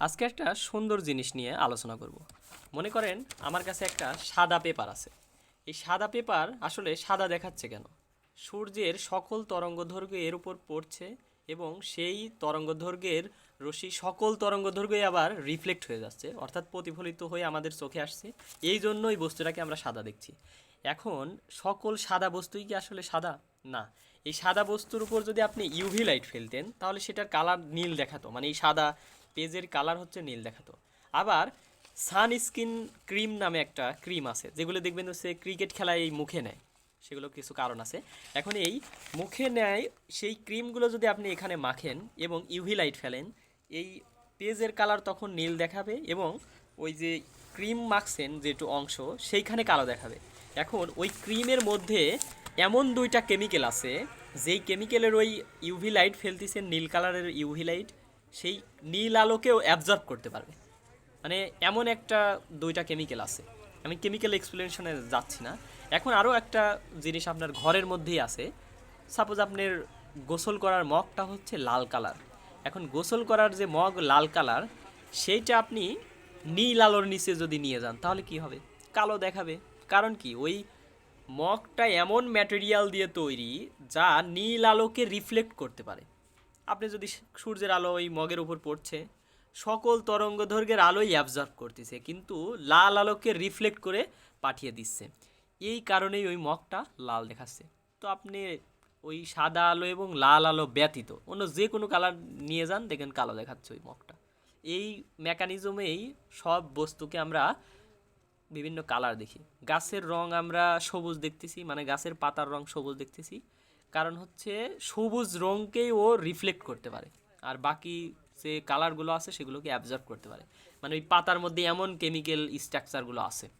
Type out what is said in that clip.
আজকে একটা সুন্দর জিনিস নিয়ে আলোচনা করব। মনে করেন আমার কাছে একটা সাদা পেপার আছে। এই সাদা পেপার আসলে সাদা দেখাচ্ছে কেন? সূর্যের সকল তরঙ্গদৈর্ঘ্য এর উপর পড়ছে এবং সেই তরঙ্গদৈর্ঘ্যের রশ্মি সকল তরঙ্গদৈর্ঘ্যে আবার রিফ্লেক্ট হয়ে যাচ্ছে, অর্থাৎ প্রতিফলিত হয়ে আমাদের চোখে আসছে। এই জন্য এই বস্তুটাকে আমরা সাদা দেখছি। এখন সকল সাদা বস্তুই কি আসলে সাদা? না। এই সাদা বস্তুর উপর যদি আপনি ইউভি লাইট ফেলতেন, তাহলে সেটার কালার নীল দেখাতো। মানে এই সাদা পেজের কালার হচ্ছে নীল দেখাতো। আবার সানস্ক্রিন ক্রিম নামে একটা ক্রিম আছে, যেগুলো দেখবেন হচ্ছে ক্রিকেট খেলায় এই মুখে নেয়, সেগুলো কিছু কারণ আছে। এখন এই মুখে নেয় সেই ক্রিমগুলো যদি আপনি এখানে মাখেন এবং ইউভি লাইট ফেলেন, এই পেজের কালার তখন নীল দেখাবে এবং ওই যে ক্রিম মাখছেন যেটু অংশ, সেইখানে কালো দেখাবে। এখন ওই ক্রিমের মধ্যে এমন দুইটা কেমিক্যাল আছে, যেই কেমিক্যালের ওই ইউভি লাইট ফেলতেছেন নীল কালারের ইউভি লাইট সেই নীল আলোকেও অ্যাবজর্ব করতে পারবে। মানে এমন একটা দুইটা কেমিক্যাল আছে। আমি কেমিক্যাল এক্সপ্লেনেশনে যাচ্ছি না। এখন আরও একটা জিনিস আপনার ঘরের মধ্যেই আছে। সাপোজ আপনার গোসল করার মগটা হচ্ছে লাল কালার এখন গোসল করার যে মগ লাল কালার সেইটা আপনি নীল আলোর নিচে যদি নিয়ে যান, তাহলে কি হবে? কালো দেখাবে। কারণ কি? ওই মগটা এমন ম্যাটেরিয়াল দিয়ে তৈরি যা নীল আলোকে রিফ্লেক্ট করতে পারে। আপনি যদি সূর্যের আলো ওই মগের উপর পড়ছে, সকল তরঙ্গ দৈর্ঘ্যের আলোই অ্যাবজর্ব করতেছে, কিন্তু লাল আলোকে রিফ্লেক্ট করে পাঠিয়ে দিচ্ছে। এই কারণেই ওই মগটা লাল দেখাচ্ছে। তো আপনি ওই সাদা আলো এবং লাল আলো ব্যতীত অন্য যে কোনো কালার নিয়ে যান, দেখেন কালো দেখাচ্ছে ওই মগটা। এই মেকানিজমেই সব বস্তুকে আমরা বিভিন্ন কালার দেখি। গাছের রং আমরা সবুজ দেখতেছি মানে গাছের পাতার রং সবুজ দেখতেছি। কারণ হচ্ছে সবুজ রঙকেই ও রিফ্লেক্ট করতে পারে। আর বাকি যে কালারগুলো আছে সেগুলোকে অ্যাবজর্ব করতে পারে। মানে ওই পাতার মধ্যে এমন কেমিক্যাল স্ট্রাকচারগুলো আছে।